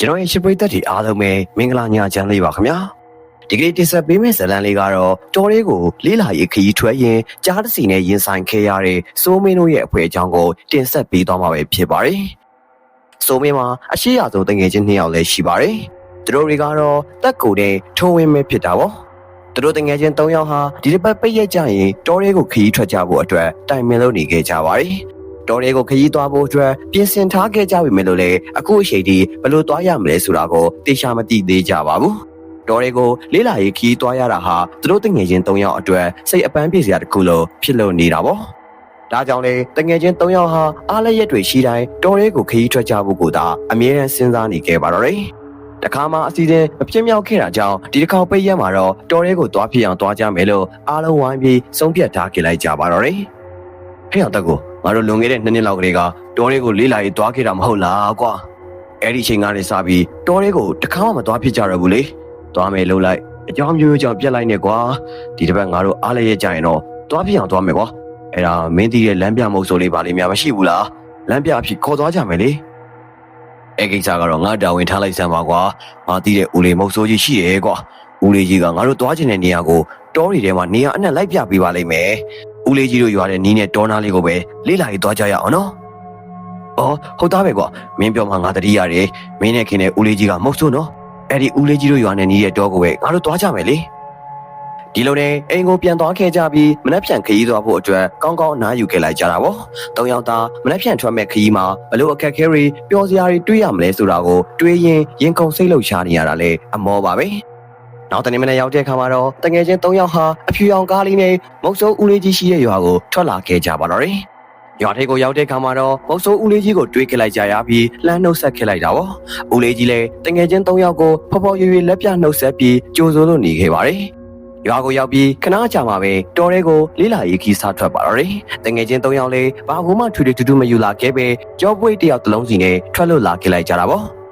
ကျွန်တော်ရဲ့ရှစ်ပရိသတ်တွေအားလုံးပဲမင်္ဂလာညချမ်းလေးပါခင်ဗျာဒီကနေ့တင်ဆက်ပေးမယ့်ဇာတ်လမ်းလေးကတော့တော်လေးကိုလေးလာရေးခရီးထွက်ရင်ကြားတစ်စီနဲ့ရင်ဆိုင်ခဲ့ရတဲ့စိုးမင်းတို့ရဲ့အဖွဲအကြောင်းကိုတင်ဆက်ပေးသွားမှာပဲဖြစ်ပါတယ်စိုးမင်းမှာအရှိရဆုံးတငယ်ချင်းနှစ်ယောက်လည်းရှိပါတယ်သူတို့တွေကတော့တက်ကိုတဲ့ထုံးဝင်းပဲဖြစ်တာပေါ့သူတို့တငယ်ချင်း၃ယောက်ဟာဒီတစ်ပတ်ပိတ်ရက်ကြရင်တော်လေးကိုခရီးထွက်ကြဖို့အတွက်တိုင်ပင်လုပ်နေခဲ့ကြပါတယ် တော်လေးကိုခရီးသွားဖို့အတွက်ပြင်ဆင်ထားခဲ့ကြပြီမယ်လို့လေအခုအချိန်ဒီဘယ်လိုသွားရမလဲဆိုတာကိုတေချာမသိသေးကြပါဘူးတော်လေးကိုလေးလာရေးခရီးသွားရတာဟာသူတို့တငယ်ချင်း၃ယောက်အတွက်စိတ်အပန်းပြေစရာတစ်ခုလိုဖြစ်လို့နေတာပေါ့ဒါကြောင့်လေတငယ်ချင်း၃ယောက်ဟာအားလည်းရက်တွေရှိတိုင်းတော်လေးကိုခရီးထွက်ကြဖို့ကိုသာအမြဲတမ်းစဉ်းစားနေခဲ့ပါတော့တယ်တခါမှအစီအစဉ်မပြင်းမြောက်ခဲ့တာကြောင့်ဒီတစ်ခါပိတ်ရက်မှာတော့တော်ရဲကိုသွားဖြစ်အောင်သွားကြမယ်လို့အားလုံးဝိုင်းပြီးဆုံးဖြတ်ထားကြလိုက်ကြပါတော့တယ်။ဟဲ့အောင်တက်ကို ငါတို့လွန်ခဲ့တဲ့နှစ်နှစ်လောက်ကလေးကတော်ရဲကိုလေးလာရေးသွားခဲ့တာမဟုတ်လားကွာ။အဲ့ဒီအချိန်ကနေစပြီးတော်ရဲကိုတခါမှမသွားဖြစ်ကြတော့ဘူးလေ။သွားမယ်လို့လိုက်အကြောင်းမျိုးမျိုးကြောင့်ပြက်လိုက်နေကွာ။ဒီတစ်ပတ်ငါတို့အားလည်းရကြရင်တော့သွားဖြစ်အောင်သွားမယ်ကွာ။အဲ့ဒါမင်းတီးရဲ့လမ်းပြမုတ်ဆိုလေးပါလိမ့်များမရှိဘူးလား။လမ်းပြအဖြစ်ခေါ်သွားကြမယ်လေ။အဲ့ကိစ္စကတော့ငါတာဝန်ထားလိုက်စမ်းပါကွာငါသိတဲ့ဦးလေးမုတ်ဆိုးကြီးရှိရဲ့ကွာဦးလေးကြီးကငါတို့သွားချင်တဲ့နေရာကိုတောတွေထဲမှာနေရာအနှံ့လိုက်ပြပေးပါလိမ့်မယ် ဦးလေးကြီးတို့ရွာတဲ့နီးနဲ့တောနာလေးကိုပဲလေးလာရေးသွားကြရအောင်နော်အော်ဟုတ်သားပဲကွာမင်းပြောမှငါတတိရတယ်မင်းနဲ့ခင်တဲ့ဦးလေးကြီးကမုတ်ဆိုးနော်အဲ့ဒီဦးလေးကြီးတို့ရွာနဲ့နီးတဲ့တောကိုပဲငါတို့သွားကြမယ်လေဒီလိုနဲ့အိမ်ကိုပြန်သွားခဲ့ကြပြီးမနှက်ပြန်ခရီးသွားဖို့အတွက်ကောင်းကောင်းအနားယူခဲ့လိုက်ကြတာပေါ့။တောင်ယောက်သားမနှက်ပြန်ထွက်မဲ့ခရီးမှာဘလို့အခက်ခဲတွေပျော်စရာတွေတွေးရမလဲဆိုတာကိုတွေးရင်ရင်ကုန်စိတ်လှုပ်ရှားနေရတာလေအမောပါပဲ။ နောက်တနေ့မနေ့ရောက်တဲ့အခါမှာတော့တငယ်ချင်း၃ယောက်ဟာအဖြူရောင်ကားလေးနဲ့မုတ်ဆိုးဦးလေးကြီးရှိတဲ့ရွာကိုထွက်လာခဲ့ကြပါတော့တယ်။ရွာထိပ်ကိုရောက်တဲ့အခါမှာတော့မုတ်ဆိုးဦးလေးကြီးကိုတွေးခဲ့လိုက်ကြရပြီးလှမ်းနှုတ်ဆက်ခဲ့လိုက်တာပေါ့။ဦးလေးကြီးလည်းတငယ်ချင်း၃ယောက်ကိုဖော်ဖော်ရွရွလက်ပြနှုတ်ဆက်ပြီးကြိုးစိုးလို့နေခဲ့ပါတယ်။ရွာကိုရောက်ပြီးခဏကြာမှပဲတော်ရဲကိုလေးလာရေးခီးစားထွက်ပါတော့တယ်။တငယ်ချင်း၃ယောက်လေးဘာကူမှထွေထွေထူးထူးမယူလာခဲ့ပဲကြောပွေးတစ်ယောက်တစ်လုံးစီနဲ့ထွက်လို့လာခဲ့လိုက်ကြတာပေါ့။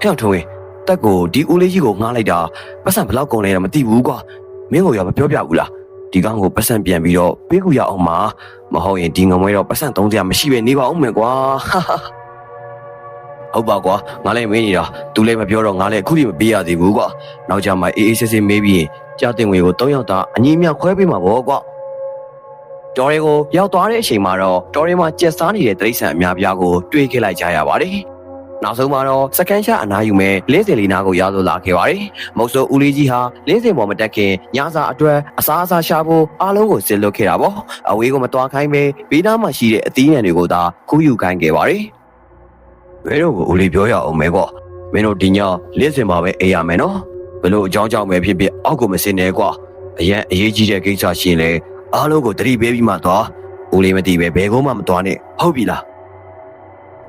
ဟဲ့ထုံးဝင်း တက်ကိုဒီဦးလေးကြီးကိုငှားလိုက်တာပတ်စံဘလောက်ကုန်လဲတော့မသိဘူးကွာ။မင်းကိုရောမပြောပြဘူးလား။ဒီကောင်ကိုပတ်စံပြန်ပြီးတော့ပေးကူရအောင်ပါ။မဟုတ်ရင်ဒီငမွေတော့ပတ်စံသုံးစရာမရှိပဲနေပါအောင်မယ်ကွာ။ဟုတ်ပါကွာငါလည်းမေးနေတာ तू လည်းမပြောတော့ငါလည်းအခုထိမပေးရသေးဘူးကွာနောက်ကြမှာအေးအေးဆေးဆေးမေးပြီးရင်ကြာတင်ငွေကို၃ယောက်သားအညီအမျှခွဲပေးမှာပေါ့ကွာတော်ရီကိုရောက်သွားတဲ့အချိန်မှာတော့တော်ရီမှာကြက်စားနေတဲ့တိရစ္ဆာန်အများပြားကိုတွေ့ခဲ့လိုက်ကြရပါတယ် နောက်ဆုံးမှာတော့စကန်ရှာအနားယူမဲ့လင်းစင်လီနာကိုရောက်လို့လာခဲ့ပါတယ်။မုတ်ဆိုးဦးလေးကြီးဟာလင်းစင်ပေါ်မတက်ခင်ညစာအတွက်အစားအစာရှာဖို့အားလုံးကိုစစ်လွတ်ခဲ့တာပေါ့။အဝေးကိုမတွားခိုင်းပဲဘေးနားမှာရှိတဲ့အသီးနှံတွေကိုသာခူးယူခိုင်းခဲ့ပါတယ်။ဘယ်တော့ကိုဦးလေးပြောရအောင်မဲကွာ။မင်းတို့ဒီညလင်းစင်မှာပဲအေးရမယ်နော်။ဘယ်လိုအကြောင်းကြောင့်ပဲဖြစ်ဖြစ်အောက်ကိုမစင်နဲ့ကွာ။အရင်အရေးကြီးတဲ့ကိစ္စရှိရင်လေအားလုံးကိုတတိပေးပြီးမှသွား။ဦးလေးမသိပဲဘယ်ကုန်းမှမသွားနဲ့။ဟုတ်ပြီလား။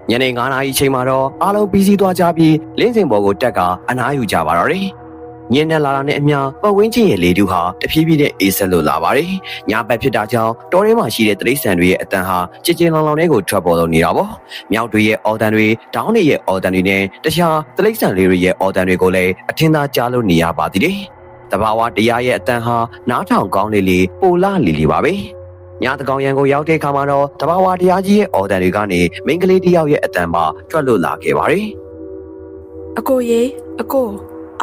ညနေ9နာရီချိန်မှာတော့အားလုံးပြီးစီးသွားကြပြီးလင်းစင်ဘော်ကိုတက်ကအနားယူကြပါတော့တယ်။ညနေလာတာနဲ့အမျှပတ်ဝန်းကျင်ရဲ့လေတူဟာတဖြည်းဖြည်းနဲ့အေးဆက်လို့လာပါတယ်။ညဘက်ဖြစ်တာကြောင့်တောထဲမှာရှိတဲ့တိရစ္ဆာန်တွေရဲ့အတန်ဟာကြည်ကျင်လောင်လောင်လေးကိုထွက်ပေါ်လို့နေတာပေါ့။မြောက်တွေရဲ့အော်တန်တွေတောင်းတွေရဲ့အော်တန်တွေနဲ့တခြားတိရစ္ဆာန်လေးတွေရဲ့အော်တန်တွေကိုလည်းအထင်သာကြားလို့နေရပါသေးတယ်။တဘာဝတရားရဲ့အတန်ဟာနားထောင်ကောင်းလေးလေးပိုလာလီလီပါပဲ။ ညတကောင်ရန်ကိုရောက်တဲ့အခါမှာတော့တဘာဝတရားကြီးရဲ့အော်တန်တွေကနေမိန်းကလေးတစ်ယောက်ရဲ့အတန်မှာထွက်လို့လာခဲ့ပါတယ်။အကိုရေအကို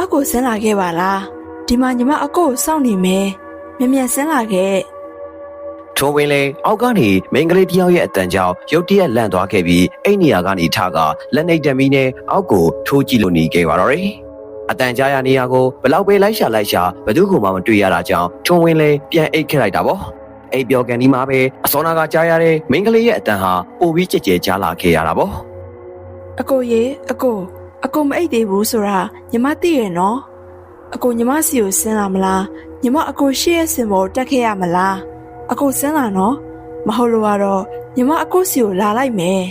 အကိုဆင်းလာခဲ့ပါလားဒီမှာညီမအကိုကိုစောင့်နေမယ်မြန်မြန်ဆင်းလာခဲ့ထိုးဝင်းလေအောက်ကနေမိန်းကလေးတစ်ယောက်ရဲ့အတန်ကြောင့်ရုတ်တရက်လန့်သွားခဲ့ပြီးအဲ့နေရာကနေထကလက်နှိပ်တမီနဲ့အောက်ကိုထိုးကြည့်လို့နေခဲ့ပါတော့တယ်။အတန်ကြားရနေရာကိုဘလောက်ပဲလိုက်ရှာလိုက်ရှာဘယ်သူမှမတွေ့ရတာကြောင့်ထုံဝင်းလေပြန်အိတ်ခဲ့လိုက်တာပေါ့။ အိပ်ပျော်ကန်ဒီမှာပဲအစောနာကကြားရတဲ့မိန်းကလေးရဲ့အတန်ဟာပိုပြီးကြက်ကြဲကြားလာခဲ့ရတာပေါ့။အကိုရေအကိုအကိုမအိတ်သေးဘူးဆိုတာညီမသိရနော်အကိုညီမစီကိုဆင်းလာမလားညီမအကိုရှေ့ရဲ့စင်ပေါ်တက်ခဲ့ရမလားအကိုဆင်းလာနော်မဟုတ်လို့ကတော့ညီမအကိုစီကိုလာလိုက်မယ်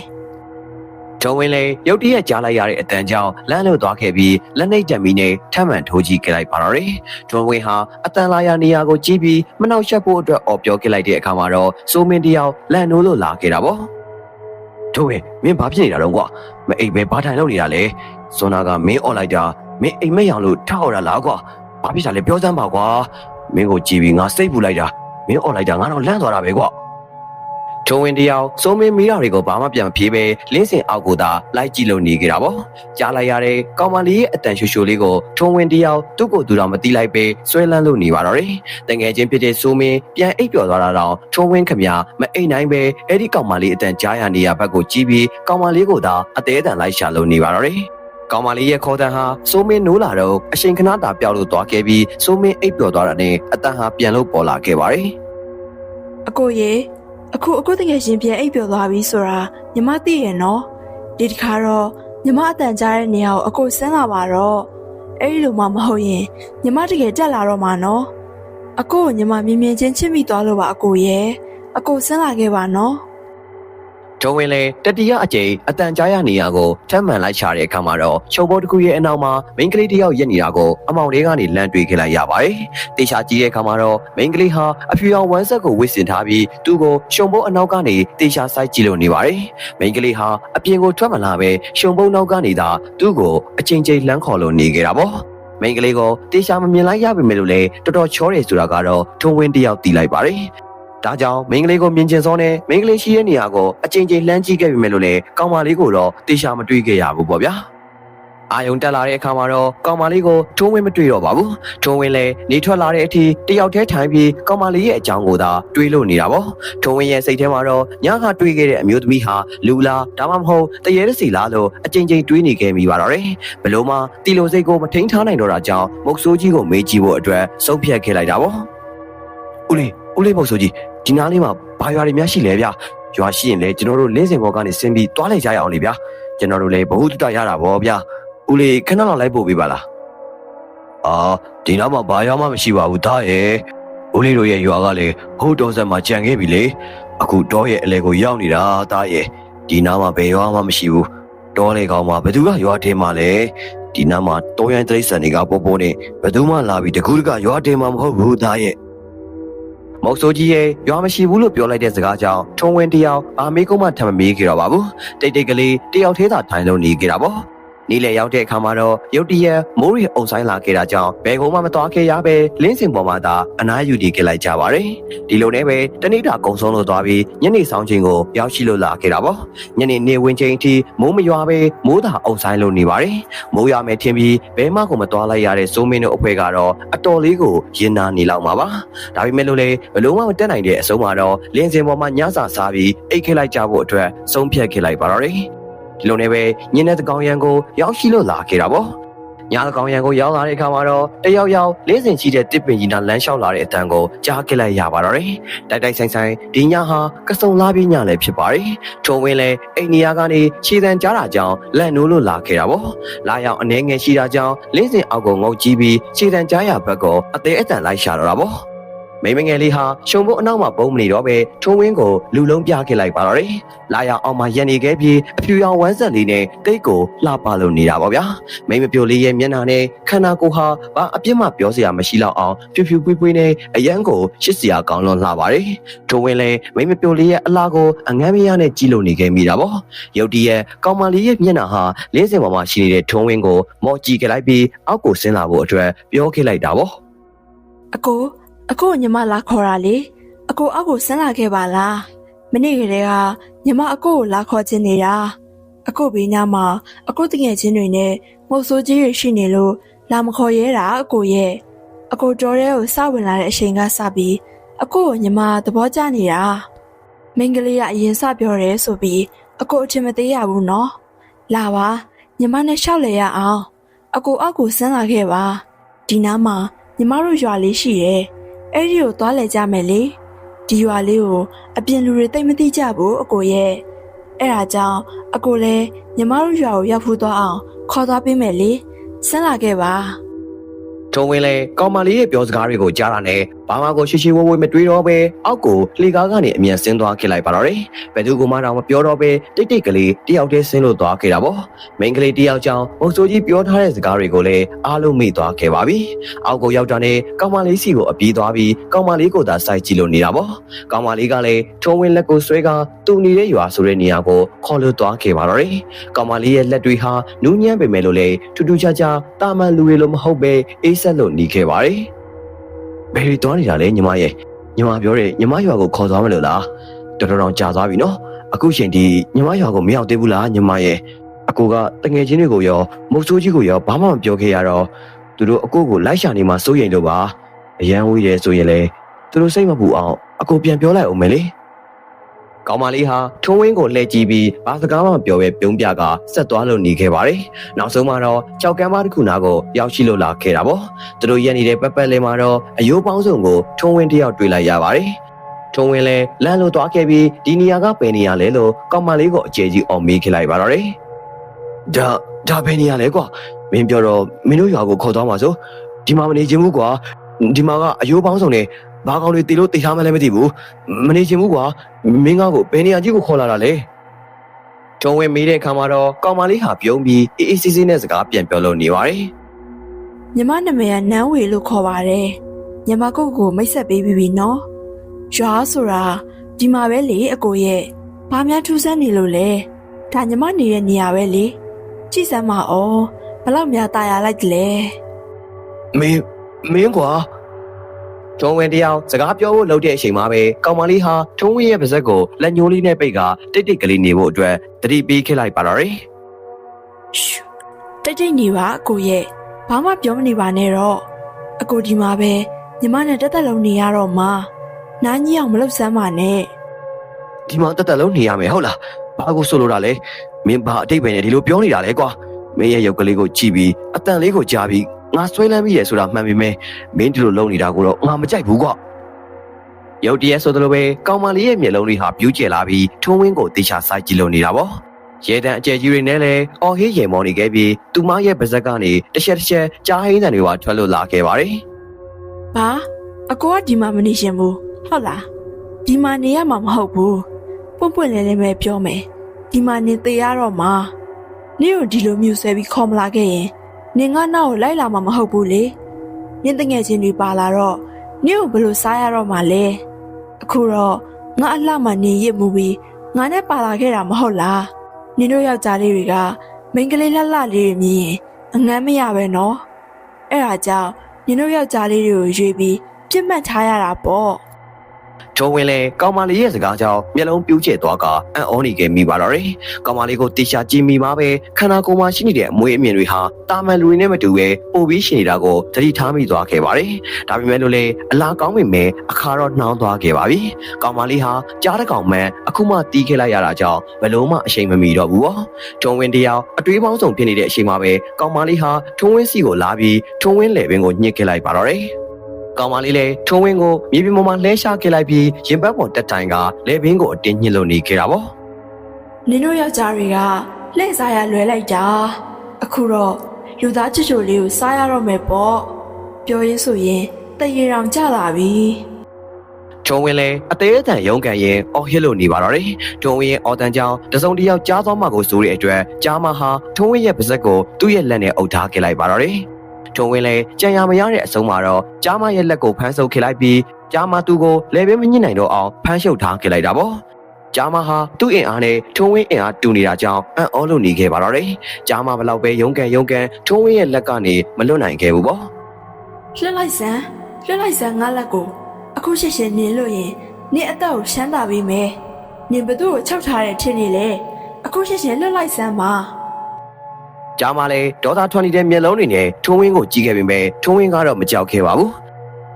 ဂျုံဝင်းလေရုတ်တရက်ကြားလိုက်ရတဲ့အတန်ကြောင့်လမ်းလို့သွားခဲ့ပြီးလက်နှိပ်တံမီနဲ့ထမ်းမှန်ထိုးကြည့်ခဲ့လိုက်ပါတော့တယ်။ဂျုံဝင်းဟာအတန်လာရနေရာကိုကြည့်ပြီးမနှောက်ယှက်ဖို့အတွက်အော်ပြောခဲ့လိုက်တဲ့အခါမှာတော့စိုးမင်းတယောက်လန့်နိုးလို့လာခဲ့တာပေါ့။ဂျုံဝင်းမင်းဘာဖြစ်နေတာတော့ကွာမအိပ်ပဲဘာထိုင်လို့နေတာလဲ။စွန်နာကမင်းអော်လိုက်တာမင်းအိမ်မက်ရောင်လို့ထောက်ရတာလားကွာ။ဘာဖြစ်တာလဲပြောစမ်းပါကွာ။မင်းကိုကြည့်ပြီးငါစိတ်ပူလိုက်တာမင်းអော်လိုက်တာငါတော့လန့်သွားတာပဲကွာ။ ထုံဝင်တယောက်စိုးမင်းမိရတွေကိုဘာမှပြန်မဖြေပဲလင်းစင်အောက်ကိုသာလိုက်ကြည့်လို့နေကြတာပေါ့ကြားလိုက်ရတဲ့ကောင်မလေးရဲ့အတန်ရှူရှူလေးကိုထုံဝင်တယောက်သူ့ကိုယ်သူတော်မတိလိုက်ပဲဆွဲလန်းလို့နေပါတော့တယ်တငယ်ချင်းဖြစ်တဲ့စိုးမင်းပြန်အိပ်ပျော်သွားတာတော့ထုံဝင်ခမမအိမ်နိုင်ပဲအဲ့ဒီကောင်မလေးအတန်ကြားရနေရဘက်ကိုကြည့်ပြီးကောင်မလေးကိုသာအသေးအတန်လိုက်ရှာလို့နေပါတော့တယ်ကောင်မလေးရဲ့ခေါ်တန်းဟာစိုးမင်းနိုးလာတော့အချိန်ခဏတာပြောက်လို့သွားခဲ့ပြီးစိုးမင်းအိပ်ပျော်သွားတာနဲ့အတန်ဟာပြန်လို့ပေါ်လာခဲ့ပါတယ်အကိုရေ အခုအကိုတကယ်ရှင်ပြန်အိပ်ပျော်သွားပြီဆိုတာညီမသိရနော်ဒီတစ်ခါတော့ညီမအတန်ကြားတဲ့နေရာကိုအကိုဆင်းလာပါတော့အဲ့ဒီလိုမှမဟုတ်ရင်ညီမတကယ်တက်လာတော့မှာနော်အကိုကိုညီမမြင်မြင်ချင်းချစ်မိသွားလို့ပါအကိုရေအကိုဆင်းလာခဲ့ပါနော် ဂျုံဝင်လေတတိယအကြိမ်အတန်ကြားရနေရကိုထမ်းမှန်လိုက်ချတဲ့အခါမှာတော့ချုပ်ဘောတစ်ခုရဲ့အနောက်မှာမိန်းကလေးတစ်ယောက်ရက်နေတာကိုအမောင်လေးကနေလမ်းတွေ့ခဲ့လိုက်ရပါတယ်။တေချာကြည့်တဲ့အခါမှာတော့မိန်းကလေးဟာအဖြူရောင်ဝမ်းဆက်ကိုဝစ်စင်ထားပြီးသူ့ကိုရှုံဘုံအနောက်ကနေတေချာစိုက်ကြည့်လို့နေပါတယ်။မိန်းကလေးဟာအပြင်ကိုထွက်မလာပဲရှုံဘုံနောက်ကနေသာသူ့ကိုအချိန်ချင်းလှမ်းခေါ်လို့နေခဲ့တာပေါ့။မိန်းကလေးကိုတေချာမမြင်လိုက်ရပါမယ်လို့လေတော်တော်ချောတယ်ဆိုတာကတော့ထုံဝင်းတစ်ယောက်တီးလိုက်ပါတယ်။ ဒါကြောင့်မိန်းကလေးကိုမြင်ကျင်စောနဲ့မိန်းကလေးရှိတဲ့နေရာကိုအချိန်ချင်းလှမ်းကြည့်ခဲ့ပြီမယ်လို့လေကောင်မလေးကိုတော့တေချာမတွေ့ခဲ့ရဘူးပေါ့ဗျာအာယုံတက်လာတဲ့အခါမှာတော့ကောင်မလေးကိုထုံးဝင်းမတွေ့တော့ပါဘူးထုံးဝင်းလည်းနေထွက်လာတဲ့အထိတယောက်တည်းထိုင်ပြီးကောင်မလေးရဲ့အကြောင်းကိုသာတွေးလို့နေတာပေါ့ထုံးဝင်းရဲ့စိတ်ထဲမှာတော့ညခါတွေးခဲ့တဲ့အမျိုးသမီးဟာလူလားဒါမှမဟုတ်တရေတစီလားလို့အချိန်ချင်းတွေးနေခဲ့မိပါတော့တယ်ဘလို့မှတီလိုစိတ်ကိုမထိန်ထားနိုင်တော့တာကြောင့်မုတ်ဆိုးကြီးကိုမေးကြည့်ဖို့အတွက်ဆုံးဖြတ်ခဲ့လိုက်တာပေါ့ဦးလေးဦးလေးမုတ်ဆိုးကြီး ဒီနားလေးမှာဘာရွာတွေများရှိလဲဗျရွာရှိရင်လေကျွန်တော်တို့လင်းစင်ဘောကနေဆင်းပြီးတွားလိုက်ကြရအောင်လေဗျကျွန်တော်တို့လည်းဘ ഹു တုတရတာဗောဗျဦးလေးခဏလောက်လိုက်ပို့ပေးပါလားအာဒီနားမှာဘာရွာမှမရှိပါဘူးသားရဲ့ဦးလေးတို့ရဲ့ရွာကလည်းဟိုတုံးဆက်မှာကြံခဲ့ပြီလေအခုတောရဲ့အလဲကိုရောက်နေတာသားရဲ့ဒီနားမှာဘယ်ရွာမှမရှိဘူးတောလေကောင်မှာဘယ်သူကရွာတင်မှာလဲဒီနားမှာတောရိုင်းတိရစ္ဆာန်တွေကပေါ်ပေါ်နေဘယ်သူမှလာပြီးတကူးတကရွာတင်မှာမဟုတ်ဘူးသားရဲ့ မောက်ဆိုးကြီးရဲ့ရွာမရှိဘူးလို့ပြောလိုက်တဲ့စကားကြောင့်ထုံဝင်တယောက်အာမေးကုန်းမှထပ်မမေးကြတော့ပါဘူးတိတ်တိတ်ကလေးတယောက်သေးသာထိုင်လို့နေကြတာပေါ့ နီးလေရောက်တဲ့အခါမှာတော့ရုတ်တရက်မိုးရီအုံဆိုင်လာခဲ့တာကြောင့်ဘယ်ကုန်းမှမသွားခဲ့ရပဲလင်းစင်ပေါ်မှာသာအနားယူတည်ခဲ့လိုက်ကြပါတယ်ဒီလိုနဲ့ပဲတနေ့တာကုံဆုံးလို့သွားပြီးညနေဆောင်ချိန်ကိုရောက်ရှိလို့လာခဲ့တာပေါ့ညနေနေဝင်ချိန်အထိမိုးမရွာပဲမိုးသာအုံဆိုင်လို့နေပါတယ်မိုးရွာမယ်ထင်ပြီးဘဲမကိုမသွားလိုက်ရတဲ့စိုးမင်းတို့အဖွဲကတော့အတော်လေးကိုရင်နာနေလောက်မှာပါဒါပေမဲ့လို့လေဘလုံးဝမတက်နိုင်တဲ့အဆုံးမှာတော့လင်းစင်ပေါ်မှာညစာစားပြီးအိတ်ခဲလိုက်ကြဖို့အတွက်ဆုံးဖြတ်ခဲ့လိုက်ပါတော့တယ် ဒီလိုနဲ့ပဲညင်းတဲ့တကောင်ရန်ကိုရောက်ရှိလို့လာခဲ့တာပေါ့ညတကောင်ရန်ကိုရောက်လာတဲ့အခါမှာတော့တယောက်ယောက်လေးစင်ကြီးတဲ့တစ်ပင်ကြီးနာလမ်းလျှောက်လာတဲ့အတန်ကိုကြားခဲ့လိုက်ရပါတော့တယ်တိုက်တိုက်ဆိုင်ဆိုင်ဒီညဟာကစုံလာပြီးညလည်းဖြစ်ပါတယ်ထုံဝင်းလည်းအိမ်နေရာကနေခြေတံကြားတာကြောင့်လန့်နိုးလို့လာခဲ့တာပေါ့လာရောက်အနေငယ်ရှိတာကြောင့်လေးစင်အောက်ကိုငုတ်ကြည့်ပြီးခြေတံကြားရဘက်ကိုအသေးအတန်လိုက်ရှာတော့တာပေါ့ မိမငယ်လေးဟာရှုံဖို့အနောက်မှာပုံမနေတော့ပဲထုံဝင်းကိုလူလုံးပြခဲ့လိုက်ပါတော့တယ်။လာရောက်အောင်မှာရန်နေခဲ့ပြီးအဖြူရောင်ဝမ်းဆက်လေးနဲ့တိတ်ကိုလှပလို့နေတာပေါ့ဗျာ။မိမပြိုလေးရဲ့မျက်နှာနဲ့ခန္ဓာကိုယ်ဟာဘာအပြစ်မှပြောစရာမရှိတော့အောင်ဖြူဖြူပွေးပွေးနဲ့အယမ်းကိုရှစ်စရာကောင်းလွန်လှပါတယ်။ထုံဝင်းလည်းမိမပြိုလေးရဲ့အလားကိုအငမ်းမရနဲ့ကြည့်လို့နေခဲ့မိတာပေါ့။ရုတ်တရက်ကောင်မလေးရဲ့မျက်နှာဟာလင်းစင်ပေါ်မှာရှိနေတဲ့ထုံဝင်းကိုမော်ကြည့်ခဲ့လိုက်ပြီးအောက်ကိုဆင်းလာဖို့အတွက်ပြောခဲ့လိုက်တာပေါ့။အကို အကိုကိုညီမလာခေါ်တာလေအကိုအောက်ကိုဆင်းလာခဲ့ပါလားမနေ့ကတည်းကညီမအကိုကိုလာခေါ်ခြင်းနေတာအကိုဘေးနားမှာအကိုတငယ်ချင်းတွေနဲ့မုတ်ဆိုးကြီးတွေရှိနေလို့လာမခေါ်ရဲတာအကိုရဲ့အကိုတော်ရဲကိုစဝင်လာတဲ့အချိန်ကစပြီးအကိုကိုညီမသဘောကျနေတာမင်္ဂလေးကအရင်စပြောတယ်ဆိုပြီးအကိုအထင်မသေးရဘူးနော်လာပါညီမနဲ့ရှောက်လေရအောင် အကိုအောက်ကိုဆင်းလာခဲ့ပါဒီနားမှာညီမတို့ရွာလေးရှိတယ် အဲ့ဒီကိုသွားလဲကြမယ်လေဒီရွာလေးကိုအပြင်လူတွေတိတ်မသိကြဘူးအကိုရဲ့အဲ့ဒါကြောင့်အကိုလည်းညီမတို့ရွာကိုရောက်ဖူးသွားအောင်ခေါ်သွားပေးမယ်လေဆင်းလာခဲ့ပါထုံဝင်လေကောင်မလေးရဲ့ပြောစကားတွေကိုကြားတာနဲ့ဘာမှကိုရှိရှိဝဝမတွေးတော့ပဲအောက်ကိုလှေကားကနေအမြန်ဆင်းသွားခဲ့လိုက်ပါတော့တယ်။ဘယ်သူကမှတော့မပြောတော့ပဲတိတ်တိတ်ကလေးတယောက်တည်းဆင်းလို့သွားခဲ့တာပေါ့။မိန်းကလေးတယောက်ကြောင့်မုတ်ဆိုးကြီးပြောထားတဲ့စကားတွေကိုလည်းအားလုံးမေ့သွားခဲ့ပါပြီ။အောက်ကိုရောက်တာနဲ့ကောင်မလေးစီကိုအပြေးသွားပြီးကောင်မလေးကိုသာစိုက်ကြည့်လို့နေတာပေါ့။ကောင်မလေးကလည်းထုံဝင်လက်ကိုဆွဲကတူနေတဲ့ရွာဆိုတဲ့နေရာကိုခေါ်လို့သွားခဲ့ပါတော့တယ်။ကောင်မလေးရဲ့လက်တွေဟာနူးညံ့ပေမဲ့လို့လေထူးထူးခြားခြားတာမန်လူတွေလိုမဟုတ်ပဲအေးဆက်လို့နေခဲ့ပါတယ် ဘယ်ရီသွားနေတာလဲညီမရဲ့ညီမပြောတယ်ညီမရွာကိုခေါ်သွားမလို့လားတော်တော်တော်ကြာသွားပြီနော်အခုချိန်ဒီညီမရွာကိုမရောက်သေးဘူးလားညီမရဲ့အကိုကတငယ်ချင်းတွေကိုရောမုတ်ဆိုးကြီးကိုရောဘာမှမပြောခဲ့ရတော့သူတို့အကိုကိုလိုက်ရှာနေမှစိုးရိမ်လို့ပါအရန်ဝေးတယ်ဆိုရင်လေသူတို့စိတ်မပူအောင်အကိုပြန်ပြောလိုက်အောင်မယ်လေ ကောင်မလေးဟာထုံးဝင်းကိုလှည့်ကြည့်ပြီးဘာစကားမှမပြောဘဲပြုံးပြကဆက်သွားလို့နေခဲ့ပါတယ်နောက်ဆုံးမှာတော့ကြောက်ကမ်းပါးတစ်ခုနာကိုရောက်ရှိလို့လာခဲ့တာပေါ့သူတို့ရက်နေတဲ့ပက်ပက်လေးမှာတော့အယိုးပေါင်းစုံကိုထုံးဝင်းတစ်ယောက်တွေ့လိုက်ရပါတယ်ထုံးဝင်းလဲလမ်းလိုသွားခဲ့ပြီးဒီနေရာကဘယ်နေရာလဲလို့ကောင်မလေးကိုအကျယ်ကြီးအောင်မေးခဲ့လိုက်ပါတော့တယ်ဒါဒါဘယ်နေရာလဲကွာမင်းပြောတော့မင်းတို့ရွာကိုခေါ်သွားမှာဆိုဒီမှာမနေချင်ဘူးကွာဒီမှာကအယိုးပေါင်းစုံနဲ့ ဘာကောင်တွေတီလို့တိထားမှလည်းမသိဘူးမနေချင်ဘူးကွာမင်းကကိုဘယ်နေရာကြီးကိုခေါ်လာတာလဲထုံးဝင်းမေးတဲ့အခါမှာတော့ကောင်မလေးဟာပြုံးပြီးအေးအေးဆေးဆေးနဲ့စကားပြန်ပြောလို့နေပါတယ် ညီမနာမည်ကနန်းဝေလို့ခေါ်ပါတယ်ညီမကိုကိုမိတ်ဆက်ပေးပြီးပြီနော်ရွာဆိုတာဒီမှာပဲလေအကိုရဲ့ဘာများထူးဆန်းနေလို့လဲဒါညီမနေတဲ့နေရာပဲလေကြည့်စမ်းပါအောင်ဘလောက်များตายရလိုက်တယ်လဲ မင်းမင်းကွာ ထုံးဝင်းတယောက်စကားပြောဖို့လုပ်တဲ့အချိန်မှာပဲကောင်မလေးဟာထုံးဝင်းရဲ့ပါဇက်ကိုလက်ညှိုးလေးနဲ့ပိတ်ကတိတ်တိတ်ကလေးနေဖို့အတွက်တတိပေးခဲ့လိုက်ပါတော့တယ်ရှူတိတ်တိတ်နေပါအကိုရဲ့ဘာမှပြောမနေပါနဲ့တော့အကိုဒီမှာပဲညီမနဲ့တက်တက်လုံးနေရတော့မှနားကြီးအောင်မလုပ်စမ်းပါနဲ့ဒီမှာတက်တက်လုံးနေရမယ်ဟုတ်လားဘာကိုဆိုလိုတာလဲမင်းဘာအတိတ်ပဲနဲ့ဒီလိုပြောနေတာလဲကွာမင်းရဲ့ရုပ်ကလေးကိုကြည့်ပြီးအတန်လေးကိုကြားပြီး ငါဆွဲလန်းမိရဆိုတာမှန်ပေမဲ့မင်းဒီလိုလုပ်နေတာကိုတော့ငါမကြိုက်ဘူးကွာရုပ်တရက်ဆိုသလိုပဲကောင်မလေးရဲ့မျက်လုံးလေးဟာပြူးကျဲလာပြီးထုံးဝင်းကိုတေချာစိုက်ကြည့်လို့နေတာပေါ့ရဲတန်အကျယ်ကြီးတွေနဲ့လည်းအော်ဟေးရေမော်နေခဲ့ပြီးသူမရဲ့ပါဇက်ကနေတစ်ချက်တစ်ချက်ကြားဟင်းတန်တွေကထွက်လို့လာခဲ့ပါတယ်ဘာအကိုကဒီမှာမနေရှင်ဘူးဟုတ်လားဒီမှာနေရမှာမဟုတ်ဘူးပွန့်ပွန့်လဲလဲပဲပြောမယ်ဒီမှာနေသေးရတော့မှာနင့်ကိုဒီလိုမျိုးဆွဲပြီးခေါ်မလာခဲ့ရင် နင်ကနောက်ကိုလိုက်လာမှာမဟုတ်ဘူးလေနင့်တငယ်ချင်းတွေပါလာတော့နင့်ကိုဘယ်လိုစားရတော့မှာလဲအခုတော့ငါအလှမှနေရစ်မှုပြီးငါနဲ့ပါလာခဲ့တာမဟုတ်လားနင်တို့ယောက်ျားလေးတွေကမိန်းကလေးလှလှလေးတွေမြင်ရင်အငမ်းမရပဲနော်အဲ့ဒါကြောင့်နင်တို့ယောက်ျားလေးတွေကိုရွေးပြီးပြစ်မှတ်ထားရတာပေါ့ ဂျိုးဝင်းလည်းကောင်မလေးရဲ့စကားကြောင့်မျက်လုံးပြူးကျဲသွားကအံ့ဩနေခဲ့မိပါတော့တယ်။ကောင်မလေးကိုတေချာကြည့်မိမှာပဲခန္ဓာကိုယ်မှာရှိနေတဲ့အမွေးအမြင်တွေဟာတာမန်လူတွေနဲ့မတူပဲပိုပြီးရှိနေတာကိုသတိထားမိသွားခဲ့ပါတယ်။ဒါပေမဲ့လို့လေအလားကောင်းပေမဲ့အခါတော့နှောင်းသွားခဲ့ပါပြီ။ကောင်မလေးဟာကြားတစ်ကောင်မှန်အခုမှတီးခဲ့လိုက်ရတာကြောင့်ဘယ်လုံးမှအရှိန်မမီတော့ဘူးပေါ့။ဂျုံဝင်းတယောက်အတွေးပေါင်းစုံဖြစ်နေတဲ့အချိန်မှာပဲကောင်မလေးဟာထုံးဝင်းစီကိုလာပြီးထုံးဝင်းလေပင်ကိုညှစ်ခဲ့လိုက်ပါတော့တယ်။ ကောင်မလေးလည်းထုံးဝင်းကိုမြေပြင်ပေါ်မှာလှဲရှားခဲ့လိုက်ပြီးရင်ပတ်ပေါ်တက်တိုင်ကလေဘင်းကိုအတင်းညှစ်လို့နေခဲ့တာပေါ့နင်တို့ယောက်ျားတွေကလှည့်စားရလွဲလိုက်တာအခုတော့လူသားချစ်ချိုလေးကိုစားရတော့မယ်ပေါ့ပြောရင်းဆိုရင်တရေတောင်ကြလာပြီထုံးဝင်းလည်းအသေးအတန်ရုန်းကန်ရင်အော်ဟစ်လို့နေပါတော့တယ်ထုံးဝင်းရဲ့အော်တန်ကြောင့်တစုံတစ်ယောက်ကြားသွားမှကိုစိုးတဲ့အတွက်ကြားမဟာထုံးဝင်းရဲ့ပါဇက်ကိုသူ့ရဲ့လက်နဲ့အုပ်ထားခဲ့လိုက်ပါတော့တယ် ထုံးဝင်းလည်းကြံရမရတဲ့အဆုံးမှာတော့ကြားမရဲ့လက်ကိုဖမ်းဆုပ်ခဲ့လိုက်ပြီးကြားမသူ့ကိုလေဘင်းမညှစ်နိုင်တော့အောင်ဖမ်းရှုပ်ထားခဲ့လိုက်တာပေါ့ဂျာမာဟာသူ့အင်အားနဲ့ထုံးဝင်းအင်အားတူနေတာကြောင့်အံ့ဩလို့နေခဲ့ပါတော့တယ်။ဂျာမာဘလောက်ပဲရုန်းကန်ရုန်းကန်ထုံးဝင်းရဲ့လက်ကနေမလွတ်နိုင်ခဲ့ဘူးပေါ့လှည့်လိုက်စမ်းလှည့်လိုက်စမ်းငါလက်ကိုအခုရှစ်ရှင်နင်လို့ရင်နင်အသက်ကိုရှမ်းသာပေးမယ်နင်ဘသူ့ကိုခြောက်ထားတဲ့ထင်နေလေအခုရှစ်ရှင်လှည့်လိုက်စမ်းပါ။ ကြားမလဲဒေါသထွက်နေတဲ့မျက်လုံးတွေနဲ့ထုံးဝင်းကိုကြည့်ခဲ့ပေမဲ့ထုံးဝင်းကတော့မကြောက်ခဲ့ပါဘူး။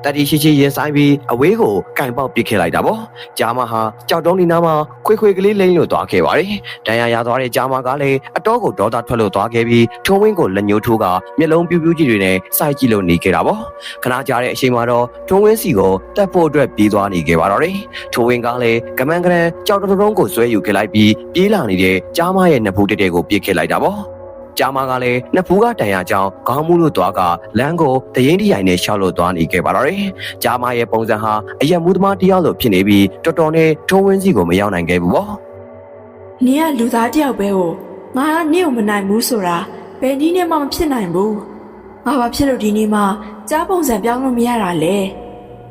တတိရှိရှိရင်ဆိုင်ပြီးအဝေးကိုကင်ပေါက်ပစ်ခဲ့လိုက်တာပေါ့။ကြားမဟာကြောက်တုံးဒီနားမှာခွေခွေကလေးလိမ့်လို့သွားခဲ့ပါတယ်။ဒဏ်ရာရသွားတဲ့ကြားမကလည်းအတော့ကိုဒေါသထွက်လို့သွားခဲ့ပြီးထုံးဝင်းကိုလက်ညှိုးထိုးကမျက်လုံးပြူးပြူးကြီးတွေနဲ့စိုက်ကြည့်လို့နေခဲ့တာပေါ့။ခဏကြာတဲ့အချိန်မှာတော့ထုံးဝင်းစီကိုတက်ဖို့အတွက်ပြေးသွားနေခဲ့ပါတော့တယ်။ထုံးဝင်းကလည်းကမန်းကရန်ကြောက်တုံးတုံးကိုဆွဲယူခဲ့လိုက်ပြီးပြေးလာနေတဲ့ကြားမရဲ့နှစ်ဖူးတက်တဲ့ကိုပစ်ခဲ့လိုက်တာပေါ့။ ကြာမကလည်းနှစ်ဖူးကတန်ရကြောင်းခေါင်းမူးလို့သွားကလမ်းကိုတရင်တရိုင်နဲ့ရှောက်လို့သွားနေခဲ့ပါတော့တယ်။ကြာမရဲ့ပုံစံဟာအရက်မူးသမားတစ်ယောက်လိုဖြစ်နေပြီးတော်တော်နဲ့ထုံးဝင်းစီကိုမရောက်နိုင်ခဲ့ဘူးပေါ့နင်ကလူသားတစ်ယောက်ပဲကိုငါကနင့်ကိုမနိုင်ဘူးဆိုတာဘယ်နည်းနဲ့မှမဖြစ်နိုင်ဘူးငါဘာဖြစ်လို့ဒီနေ့မှကြားပုံစံပြောင်းလို့မရတာလဲ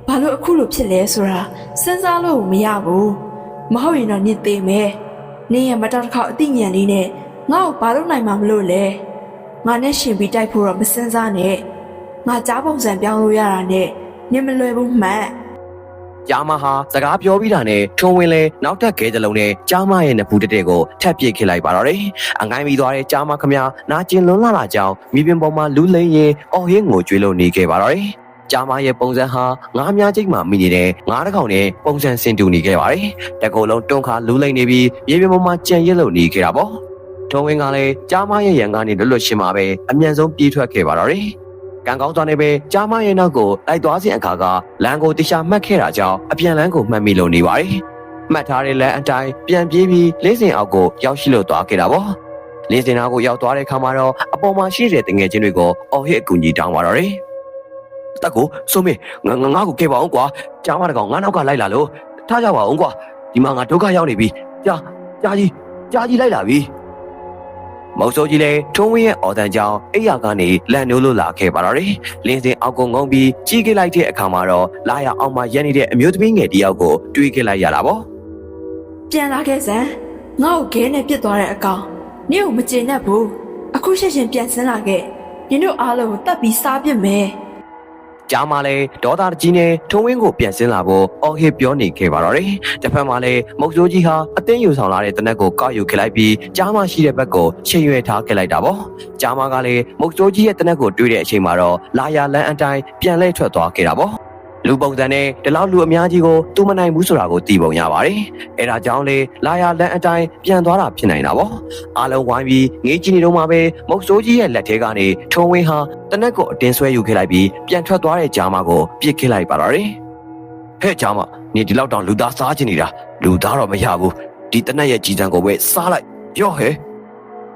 ဘာလို့အခုလိုဖြစ်လဲဆိုတာစဉ်းစားလို့မရဘူးမဟုတ်ရင်တော့နင့်သေးမယ်နင်ရဲ့မတော်တစ်ခေါက်အသိဉာဏ်လေးနဲ့ ငါ့ကိုဘာလို့နိုင်မှာမလို့လဲငါနဲ့ရှင်ပြီးတိုက်ဖို့တော့မစဉ်းစားနဲ့ငါကြားပုံစံပြောင်းလို့ရတာနဲ့နင်မလွယ်ဘူးမှန်ကြားမဟာစကားပြောပြီးတာနဲ့ထုံဝင်လဲနောက်ထပ်ခဲတစ်လုံးနဲ့ကြားမရဲ့နဖူးတက်တဲ့ကိုထပ်ပစ်ခစ်လိုက်ပါတော့တယ်အငိုင်းပြီးသွားတဲ့ကြားမခမနာကျင်လွန်းလာတာကြောင့်မိပင်ပေါ်မှာလူလိမ့်ရင်အော်ဟင်းငိုကြွေးလို့နေခဲ့ပါတော့တယ်ကြားမရဲ့ပုံစံဟာငါးများချိတ်မှမိနေတဲ့ငါးတစ်ကောင်နဲ့ပုံစံစင်တူနေခဲ့ပါတယ်တကူလုံးတွန်းခါလူလိမ့်နေပြီးမြေပြင်ပေါ်မှာကြံရစ်လို့နေခဲ့တာပေါ့ ထုံဝင်ကလည်းကြားမရဲ့ရန်ကနေလွတ်လွတ်ရှင်းမှာပဲအမြန်ဆုံးပြေးထွက်ခဲ့ပါတော့တယ်ကံကောင်းသွားနေပဲကြားမရဲ့နောက်ကိုလိုက်သွားစဉ်အခါကလမ်းကိုတခြားမှတ်ခဲ့တာကြောင့်အပြန်လမ်းကိုမှတ်မိလို့နေပါတယ်မှတ်ထားတဲ့လမ်းအတိုင်းပြန်ပြေးပြီးလေးစင်အောက်ကိုရောက်ရှိလို့သွားခဲ့တာပေါ့လေးစင်နာကိုရောက်သွားတဲ့အခါမှာတော့အပေါ်မှာရှိတဲ့တငယ်ချင်းတွေကိုအော်ဟစ်အကူကြီးတောင်းပါတော့တယ်တက်ကိုစုံမေငါငါငါ့ကိုကဲပါအောင်ကွာကြားမတကောင်ငါနောက်ကလိုက်လာလို့ထားကြပါအောင်ကွာဒီမှာငါဒုက္ခရောက်နေပြီကြားကြားကြီးကြားကြီးလိုက်လာပြီ မောင်စိုးကြီးလည်းထုံးဝင်းရဲ့အော်တန်ကြောင့်အိယာကနေလန်နိုးလို့လာခဲ့ပါတော့တယ်။လင်းစင်အောက်ကုန်းငုံပြီးကြီးခဲ့လိုက်တဲ့အခါမှာတော့လာရအောင်မှရက်နေတဲ့အမျိုးသမီးငယ်တယောက်ကိုတွေးခဲ့လိုက်ရတာပေါ့ပြန်လာခဲ့စမ်းငါ့ကိုခဲနဲ့ပြစ်သွားတဲ့အကောင်နင့်ကိုမကျေနပ်ဘူးအခုချက်ချင်းပြန်ဆင်းလာခဲ့နင်တို့အားလုံးကိုတတ်ပြီးစားပစ်မယ်။ ကြားမှာလည်းဒေါသကြီးနဲ့ထုံးဝင်းကိုပြန်ဆင်းလာဖို့အော်ဟစ်ပြောနေခဲ့ပါတော့တယ်။တစ်ဖက်မှာလည်းမုတ်စိုးကြီးဟာအသိယူဆောင်လာတဲ့တနက်ကိုကောက်ယူခဲ့လိုက်ပြီးကြားမှာရှိတဲ့ဘက်ကိုချိန်ရွယ်ထားခဲ့လိုက်တာပေါ့။ကြားမှာကလည်းမုတ်စိုးကြီးရဲ့တနက်ကိုတွေးတဲ့အချိန်မှာတော့လာရလန်းအတိုင်းပြန်လဲထွက်သွားခဲ့တာပေါ့။ လူပုံစံနဲ့ဒီလောက်လူအများကြီးကိုတူမနိုင်ဘူးဆိုတာကိုသိပုံရပါတယ်။အဲဒါကြောင့်လေလာရလန်းအတိုင်းပြန်သွားတာဖြစ်နိုင်တာပေါ့။အားလုံးဝိုင်းပြီးငေးကြည့်နေတော့မှပဲမုတ်ဆိုးကြီးရဲ့လက်ထဲကနေထုံဝင်းဟာတနက်ကိုအတင်းဆွဲယူခဲ့လိုက်ပြီးပြန်ထွက်သွားတဲ့ကြားမကိုပြစ်ခစ်လိုက်ပါတော့တယ်။ဟဲ့ကြားမနေဒီလောက်တောင်လူသားစားချင်နေတာလူသားတော့မရဘူး။ဒီတနက်ရဲ့ကြီးစံကိုပဲစားလိုက်ရော့ဟဲ့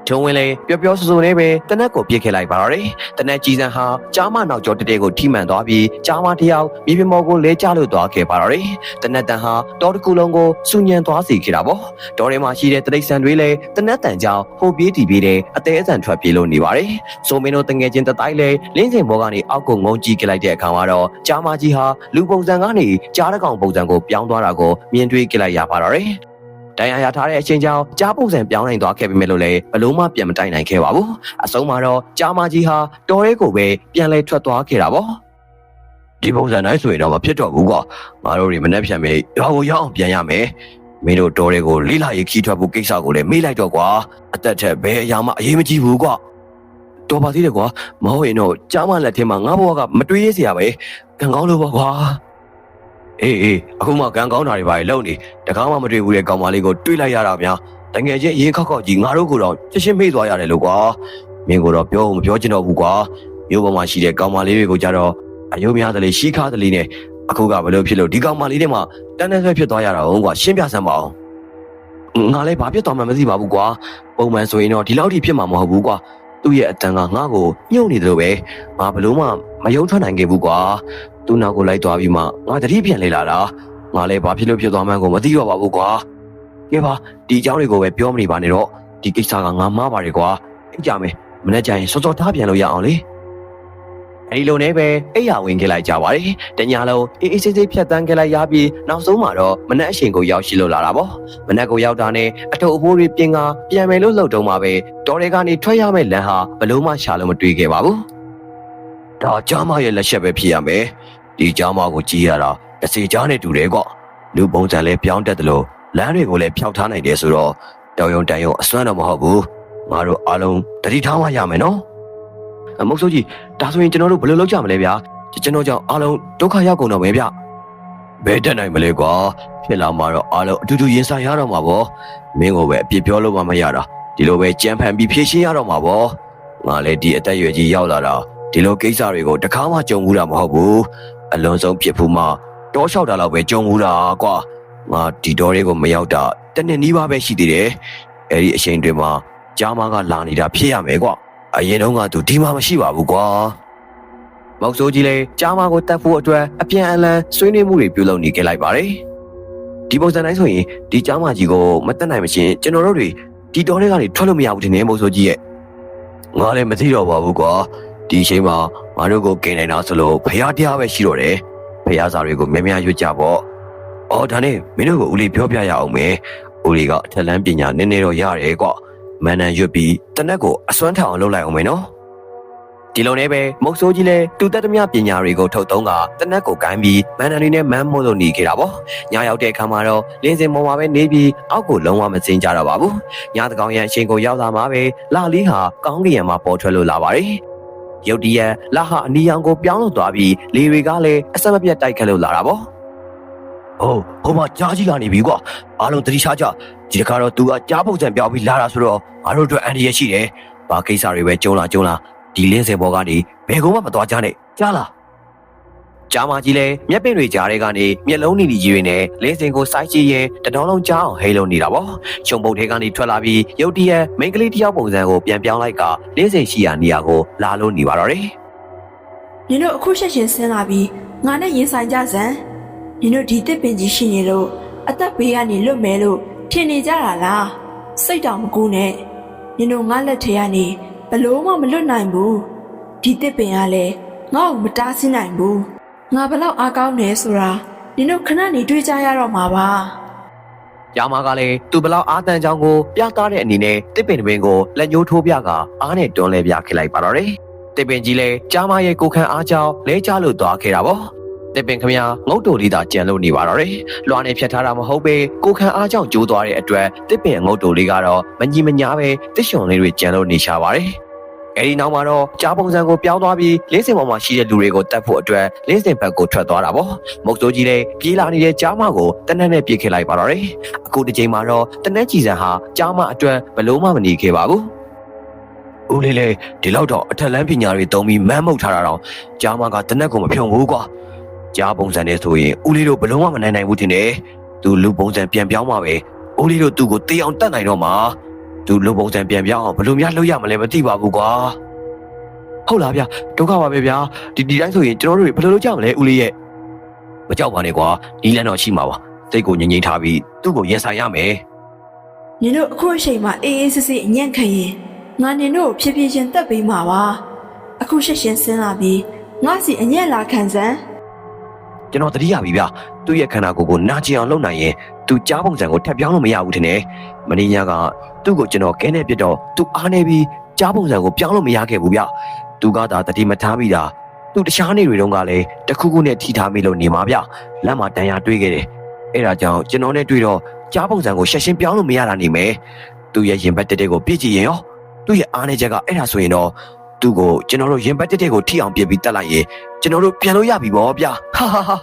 ထုံဝင်လေပျော်ပျော်ဆူဆူလေးပဲတနက်ကိုပြစ်ခဲ့လိုက်ပါတော့တယ်။တနက်ကြီးစံဟာကြားမနောက်ကျော်တတဲကိုထိမှန်သွားပြီးကြားမတစ်ယောက်မြေပြင်ပေါ်ကိုလဲကျလို့သွားခဲ့ပါတော့တယ်။တနက်တန်ဟာတော်တစ်ခုလုံးကိုစူညံသွားစေခဲ့တာပေါ့။တော်ထဲမှာရှိတဲ့တရိတ်ဆန်တွေလည်းတနက်တန်ကြောင့်ဟိုပြေးတီပြေးတဲ့အသေးအဆန်ထွက်ပြေးလို့နေပါတယ်။ဆိုမင်းတို့တငယ်ချင်းတတိုင်းလည်းလင်းစင်ဘောကနေအောက်ကိုငုံကြည့်ခဲ့လိုက်တဲ့အခါမှာတော့ကြားမကြီးဟာလူပုံစံကနေကြားတစ်ကောင်ပုံစံကိုပြောင်းသွားတာကိုမြင်တွေ့ခဲ့လိုက်ရပါတော့တယ်။ တရားရထားတဲ့အချိန်ကြောင့်ကြားပုံစံပြောင်းနိုင်သွားခဲ့ပြီမဲ့လို့လည်းဘလို့မှပြန်မတိုင်နိုင်ခဲ့ပါဘူးအဆုံးမှာတော့ကြားမကြီးဟာတော်ရဲကိုပဲပြန်လဲထွက်သွားခဲ့တာပေါ့ဒီပုံစံတိုင်းဆိုရင်တော့မဖြစ်တော့ဘူးကွာငါတို့တွေမနှက်ဖြန်မေးရွာကိုရောက်အောင်ပြန်ရမယ်မင်းတို့တော်ရဲကိုလိလာရေးခီးထွက်ဖို့ကိစ္စကိုလည်းမေးလိုက်တော့ကွာအသက်ထက်ဘယ်အရာမှအရေးမကြီးဘူးကွာတော်ပါသေးတယ်ကွာမဟုတ်ရင်တော့ကြားမလက်ထဲမှာငါဘဝကမတွေးရစရာပဲကံကောင်းလို့ပါကွာ အေးအေးအခုမှကံကောင်းတာတွေပါလေလုံနေတကားမှမတွေ့ဘူးတဲ့ကောင်မလေးကိုတွေးလိုက်ရတာများတငယ်ချင်းရေခောက်ခောက်ကြီးငါတို့ကိုတော့ချက်ချင်းမေ့သွားရတယ်လို့ကွာမင်းကိုတော့ပြောမပြောချင်တော့ဘူးကွာမျိုးပေါ်မှာရှိတဲ့ကောင်မလေးတွေကိုကြတော့အယုံများတယ်လေရှိခါတယ်လေနဲ့အခုကဘလို့ဖြစ်လို့ဒီကောင်မလေးတွေမှတန်းတန်းဆွဲဖြစ်သွားရတာဟုတ်ကွာရှင်းပြစမ်းပါအောင်ငါလည်းဘာဖြစ်သွားမှမသိပါဘူးကွာပုံမှန်ဆိုရင်တော့ဒီလောက်ထိဖြစ်မှာမဟုတ်ဘူးကွာသူ့ရဲ့အတန်ကငါ့ကိုညှို့နေတယ်လို့ပဲငါဘလို့မှ မယုံထွက်နိုင်ခဲ့ဘူးကွာသူ့နောက်ကိုလိုက်သွားပြီးမှငါတတိပြန်လေလာတာငါလည်းဘာဖြစ်လို့ဖြစ်သွားမှန်းကိုမသိတော့ပါဘူးကွာကဲပါဒီအကြောင်းတွေကိုပဲပြောမနေပါနဲ့တော့ဒီကိစ္စကငါမှားပါတယ်ကွာအိတ်ကြမယ်မနေ့ကျရင်စောစောထားပြန်လို့ရအောင်လေအဲဒီလိုနဲ့ပဲအိယာဝင်ခဲ့လိုက်ကြပါတယ်တညာလုံးအေးအေးဆေးဆေးဖြတ်တန်းခဲ့လိုက်ရပြီးနောက်ဆုံးမှာတော့မနေ့အချိန်ကိုရောက်ရှိလို့လာတာပေါ့မနေ့ကိုရောက်တာနဲ့အထုပ်အပိုးတွေပြင်ကပြန်မယ်လို့လှုပ်တုံးမှာပဲတော်တွေကနေထွက်ရမယ့်လမ်းဟာဘလို့မှရှာလို့မတွေ့ခဲ့ပါဘူး ဒါကြားမရဲ့လက်ချက်ပဲဖြစ်ရမယ်ဒီကြားမကိုကြည့်ရတာတစီကြားနဲ့တူတယ်ကွလူပုံစံလဲပြောင်းတက်တယ်လို့လမ်းတွေကိုလည်းဖျောက်ထားနိုင်တယ်ဆိုတော့တောင်ယုံတန်ယုံအစွမ်းတော့မဟုတ်ဘူးငါတို့အားလုံးတတိထားမှရမယ်နော်အမုတ်ဆိုးကြီးဒါဆိုရင်ကျွန်တော်တို့ဘယ်လိုလုပ်ကြမလဲဗျာကျွန်တော်ကြောင့်အားလုံးဒုက္ခရောက်ကုန်တော့မယ်ဗျဘယ်တက်နိုင်မလဲကွာဖြစ်လာမှာတော့အားလုံးအတူတူရင်ဆိုင်ရတော့မှာပေါ့မင်းကိုပဲအပြစ်ပြောလို့မှမရတာဒီလိုပဲကြမ်းဖန်ပြီးဖြေရှင်းရတော့မှာပေါ့ငါလည်းဒီအသက်အရွယ်ကြီးရောက်လာတာ ဒီလိုကိစ္စတွေကိုတခါမှကြုံဘူးတာမဟုတ်ဘူးအလွန်ဆုံးဖြစ်ဖို့မှတောလျှောက်တာလောက်ပဲကြုံဘူးတာကွာငါဒီတော်လေးကိုမရောက်တာတနေ့နီးပါးပဲရှိသေးတယ်အဲ့ဒီအချိန်တွင်မှာကြားမကလာနေတာဖြစ်ရမယ်ကွာအရင်တော့ကသူဒီမှာမရှိပါဘူးကွာမောက်စိုးကြီးလည်းကြားမကိုတတ်ဖို့အတွက်အပြန်အလှန်ဆွေးနွေးမှုတွေပြုလုပ်နေကြလိုက်ပါတယ်ဒီပုံစံတိုင်းဆိုရင်ဒီကြားမကြီးကိုမတက်နိုင်မချင်းကျွန်တော်တို့တွေဒီတော်လေးကနေထွက်လို့မရဘူးတင်နေမောက်စိုးကြီးရဲ့ငါလည်းမသိတော့ပါဘူးကွာ ဒီအချိန်မှာငါတို့ကိုกินနိုင်တာဆိုလို့ဖရားတရားပဲရှိတော့တယ်ဖះစာတွေကိုများများရွတ်ကြပေါ့။အော်ဒါနဲ့မင်းတို့ကိုဦးလေးပြောပြရအောင်မယ်။ဦးလေးကအထက်လန်းပညာနည်းနည်းတော့ရတယ်ကွာ။မန်နန်ရွတ်ပြီးတနက်ကိုအစွမ်းထအောင်လုပ်လိုက်အောင်မယ်နော်ဒီလိုနဲ့ပဲမုတ်ဆိုးကြီးလည်းတူတက်သမျှပညာတွေကိုထုတ်သုံးကတနက်ကိုကိုင်းပြီးမန်နန်လေးနဲ့မန်းမို့လို့နေခဲ့တာပေါ့ညရောက်တဲ့အခါမှာတော့လင်းစင်ပေါ်မှာပဲနေပြီးအောက်ကိုလုံးဝမစင်ကြတော့ပါဘူးညတကောင်ရန်အချိန်ကိုရောက်လာမှာပဲလာလီဟာကောင်းကင်ယံမှာပေါ်ထွက်လို့လာပါတယ် ရုတ်တရက်လာဟာအနီရောင်ကိုပြောင်းလို့သွားပြီးလေတွေကလည်းအဆက်မပြတ်တိုက်ခတ်လို့လာတာပေါ့ဟုတ်ဟိုမှာကြားကြီးလာနေပြီကွာအားလုံးသတိထားကြဒီတခါတော့ तू ကကြားပုံစံပြောင်းပြီးလာတာဆိုတော့ငါတို့အတွက်အန်ဒီရရှိတယ်ဘာကိစ္စတွေပဲကြုံလာကြုံလာဒီလင်းစင်ဘောကနေဘယ်ကုန်းမှမသွားကြနဲ့ကြားလား ကြားမကြီးလဲမျက်ပင်တွေကြားထဲကနေမျက်လုံးနီနီကြီးတွေနဲ့လင်းစင်ကိုစိုက်ကြည့်ရင်တတော်လုံးကြားအောင်ဟိလုံးနေတာပေါ့ချုံပုတ်ထဲကနေထွက်လာပြီးရုတ်တရက်မိန်းကလေးတစ်ယောက်ပုံစံကိုပြန်ပြောင်းလိုက်ကလင်းစင်ရှိရာနေရာကိုလာလို့နေပါတော့တယ်။နင်တို့အခုချက်ချင်းဆင်းလာပြီးငါနဲ့ရင်ဆိုင်ကြစမ်း။နင်တို့ဒီတစ်ပင်ကြီးရှိနေလို့အသက်ဘေးကနေလွတ်မယ်လို့ထင်နေကြတာလား။စိတ်တောင်မကူနဲ့။နင်တို့ငါလက်ထဲကနေဘလို့မှမလွတ်နိုင်ဘူး။ဒီတစ်ပင်ကလည်းငါ့ကိုမတားဆီးနိုင်ဘူး။ ငါဘလောက်အားကောင်းနေဆိုတာနင်တို့ခဏနေတွေးကြရတော့မှာပါ။ကြားမကလည်းသူဘလောက်အာတန်ချောင်းကိုပြသတဲ့အနေနဲ့တစ်ပင်တစ်ပင်ကိုလက်ညှိုးထိုးပြကအားနဲ့တွန်းလဲပြခဲ့လိုက်ပါတော့တယ်တစ်ပင်ကြီးလည်းကြားမရဲ့ကိုခန့်အားကြောင့်လဲချလို့သွားခဲ့တာပေါ့တစ်ပင်ခမရငုတ်တိုလေးသာကြံလို့နေပါတော့တယ်လွှာနဲ့ဖြတ်ထားတာမဟုတ်ပဲကိုခန့်အားကြောင့်ကျိုးသွားတဲ့အတွက်တစ်ပင်ငုတ်တိုလေးကတော့မညီမညာပဲတစ်ရှင်လေးတွေကြံလို့နေရှာပါတယ် အဲဒီနောက်မှာတော့ကြားပုံစံကိုပြောင်းသွားပြီးလင်းစင်ပေါ်မှာရှိတဲ့လူတွေကိုတတ်ဖို့အတွက်လင်းစင်ဘက်ကိုထွက်သွားတာပေါ့မုတ်ဆိုးကြီးလည်းပြေးလာနေတဲ့ကြားမကိုတနက်နဲ့ပြေးခဲ့လိုက်ပါတော့တယ်အခုတစ်ချိန်မှာတော့တနက်ကြည်စံဟာကြားမအတွက်ဘလို့မှမနေခဲ့ပါဘူး။ဦးလေးလေးဒီလောက်တော့အထက်လန်းပညာတွေတုံးပြီးမမ်းမုတ်ထားတာတော့ကြားမကတနက်ကိုမဖြုံဘူးကွာ။ကြားပုံစံနဲ့ဆိုရင်ဦးလေးတို့ဘလို့မှမနိုင်နိုင်ဘူးထင်တယ်။ तू လူပုံစံပြန်ပြောင်းမှာပဲ။ဦးလေးတို့သူ့ကိုတေးအောင်တတ်နိုင်တော့မှာ။ तू လူပုံစံပြန်ပြောင်းအောင်ဘလို့များလုပ်ရမလဲမသိပါဘူးကွာ။ဟုတ်လားဗျဒုက္ခပါပဲဗျာဒီဒီတိုင်းဆိုရင်ကျွန်တော်တို့တွေဘယ်လိုလုပ်ကြမလဲဦးလေးရဲ့မကြောက်ပါနဲ့ကွာဒီလန်းတော့ရှိမှာပါစိတ်ကိုငြိမ်ငြိမ်ထားပြီးသူ့ကိုရင်ဆိုင်ရမယ်နင်တို့အခုအချိန်မှာအေးအေးဆေးဆေးအညံ့ခံရင်ငါနင်တို့ကိုဖြည်းဖြည်းချင်းတက်ပေးမှာပါအခုရှက်ရှင်ဆင်းလာပြီးငါစီအညံ့လာခံစမ်း ကျွန်တော်သတိရပြီဗျသူ့ရဲ့ခန္ဓာကိုယ်ကိုနာကျင်အောင်လုပ်နိုင်ရင်သူကြားပုံစံကိုထပ်ပြောင်းလို့မရဘူးထင်တယ်မင်းညာကသူ့ကိုကျွန်တော်ကဲနေပြတော့သူအားနေပြီးကြားပုံစံကိုပြောင်းလို့မရခဲ့ဘူးဗျသူကသာတတိမထားမိတာသူတခြားနေတွေတုန်းကလည်းတခုခုနဲ့ထိထားမိလို့နေမှာဗျလက်မှာတန်ရာတွေးခဲ့တယ်အဲ့ဒါကြောင့်ကျွန်တော်နဲ့တွေ့တော့ကြားပုံစံကိုရှက်ရှင်းပြောင်းလို့မရတာနေမယ်သူ့ရဲ့ရင်ဘတ်တက်တက်ကိုပြည့်ကြည့်ရင်ရောသူ့ရဲ့အားနေချက်ကအဲ့ဒါဆိုရင်တော့ သူ့ကိုကျွန်တော်တို့ရင်ဘတ်တက်တက်ကိုထိအောင်ပြစ်ပြီးတက်လိုက်ရင်ကျွန်တော်တို့ပြန်လို့ရပြီဗောဗျဟာဟာဟာ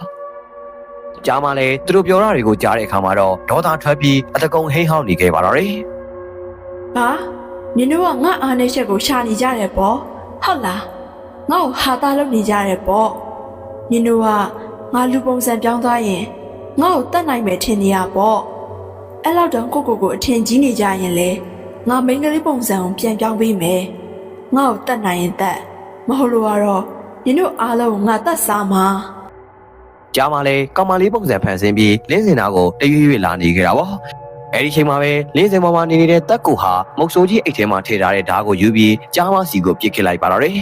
ကြားမလဲသူတို့ပြောတာတွေကိုကြားတဲ့အခါမှာတော့ဒေါသထွက်ပြီးအတကုံဟိန်းဟောင်းနေခဲ့ပါတော့တယ်ဟာနင်တို့ကငါအားနေချက်ကိုရှာနေကြတယ်ပေါ့ဟုတ်လားငါ့ကိုဟာတာလုပ်နေကြတယ်ပေါ့နင်တို့ကငါလူပုံစံပြောင်းသွားရင်ငါ့ကိုတတ်နိုင်မယ်ထင်နေရပေါ့အဲ့လောက်တောင်ကိုကိုကိုအထင်ကြီးနေကြရင်လေငါမိန်းကလေးပုံစံကိုပြန်ပြောင်းပေးမယ် ငါ့ကိုတတ်နိုင်ရင်တတ်မဟုတ်လို့ကတော့နင်တို့အားလုံးကိုငါတတ်စားမှာကြားမလဲကောင်မလေးပုံစံဖန်ဆင်းပြီးလင်းစင်သားကိုတရွေ့ရွေ့လာနေခဲ့တာပေါ့အဲ့ဒီချိန်မှာပဲလင်းစင်ပေါ်မှာနေနေတဲ့တက်ကူဟာမုတ်ဆိုးကြီးအိတ်ထဲမှာထည့်ထားတဲ့ဓာတ်ကိုယူပြီးကြားမစီကိုပြစ်ခစ်လိုက်ပါတော့တယ်